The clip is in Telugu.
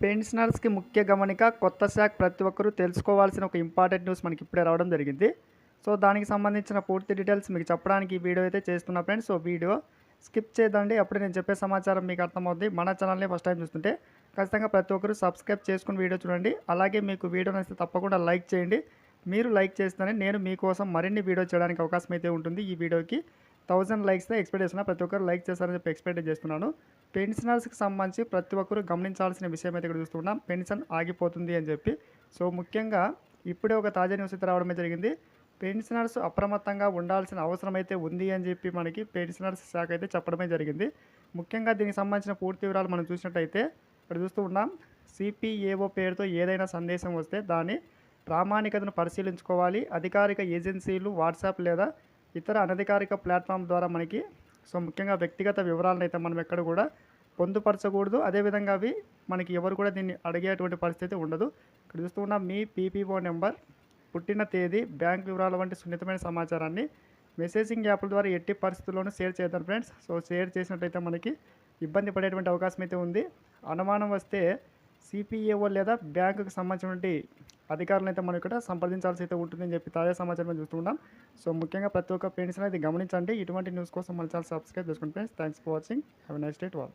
పెన్షనర్స్కి ముఖ్య గమనిక కొత్త శాఖ ప్రతి ఒక్కరూ తెలుసుకోవాల్సిన ఒక ఇంపార్టెంట్ న్యూస్ మనకి ఇప్పుడే రావడం జరిగింది. సో దానికి సంబంధించిన పూర్తి డీటెయిల్స్ మీకు చెప్పడానికి ఈ వీడియో అయితే చేస్తున్నా ఫ్రెండ్స్. సో వీడియో స్కిప్ చేద్దండి అప్పుడు నేను చెప్పే సమాచారం మీకు అర్థమవుద్ది. మన ఛానల్ని ఫస్ట్ టైం చూస్తుంటే ఖచ్చితంగా ప్రతి ఒక్కరూ సబ్స్క్రైబ్ చేసుకుని వీడియో చూడండి. అలాగే మీకు వీడియో నచ్చితే తప్పకుండా లైక్ చేయండి. మీరు లైక్ చేస్తేనే నేను మీకోసం మరిన్ని వీడియో చేయడానికి అవకాశం అయితే ఉంటుంది. ఈ వీడియోకి థౌజండ్ లైక్స్ ఎక్స్పెక్ట్ చేస్తున్నా ప్రతి ఒక్కరు లైక్ చేస్తారని చెప్పి ఎక్స్పెక్ట్ చేస్తున్నాను. పెన్షనర్స్కి సంబంధించి ప్రతి ఒక్కరు గమనించాల్సిన విషయం అయితే ఇక్కడ చూస్తున్నాం. పెన్షన్ ఆగిపోతుంది అని చెప్పి. సో ముఖ్యంగా ఇప్పుడే ఒక తాజా న్యూస్ అయితే రావడమే జరిగింది. పెన్షనర్స్ అప్రమత్తంగా ఉండాల్సిన అవసరం అయితే ఉంది అని చెప్పి మనకి పెన్షనర్స్ శాఖ అయితే చెప్పడమే జరిగింది. ముఖ్యంగా దీనికి సంబంధించిన పూర్తి వివరాలు మనం చూసినట్టయితే ఇక్కడ చూస్తూ ఉన్నాం. సిపిఏఓ పేరుతో ఏదైనా సందేశం వస్తే దాని ప్రామాణికతను పరిశీలించుకోవాలి. అధికారిక ఏజెన్సీలు వాట్సాప్ లేదా ఇతర అనధికారిక ప్లాట్ఫామ్ ద్వారా మనకి సో ముఖ్యంగా వ్యక్తిగత వివరాలను అయితే మనం ఎక్కడ కూడా పొందుపరచకూడదు. అదేవిధంగా అవి మనకి ఎవరు కూడా దీన్ని అడిగేటువంటి పరిస్థితి ఉండదు. ఇక్కడ చూస్తున్న మీ పీపీఓ నెంబర్ పుట్టిన తేదీ బ్యాంక్ వివరాల వంటి సున్నితమైన సమాచారాన్ని మెసేజింగ్ యాప్ల ద్వారా ఎట్టి పరిస్థితుల్లోనూ షేర్ చేద్దాం ఫ్రెండ్స్. సో షేర్ చేసినట్టయితే మనకి ఇబ్బంది పడేటువంటి అవకాశం అయితే ఉంది. అనుమానం వస్తే సిపిఏఓ లేదా బ్యాంకుకు సంబంధించినటువంటి అధికారులను అయితే మనం ఇక్కడ సంప్రదించాల్సి అయితే ఉంటుందని చెప్పి తాజా సమాచారం చూస్తున్నాం. సో ముఖ్యంగా ప్రతి ఒక్క పెన్షన్ అయితే గమనించండి. ఇటువంటి న్యూస్ కోసం మన ఛానల్ సబ్స్క్రైబ్ చేసుకోండి friends thanks for watching. Have next date wall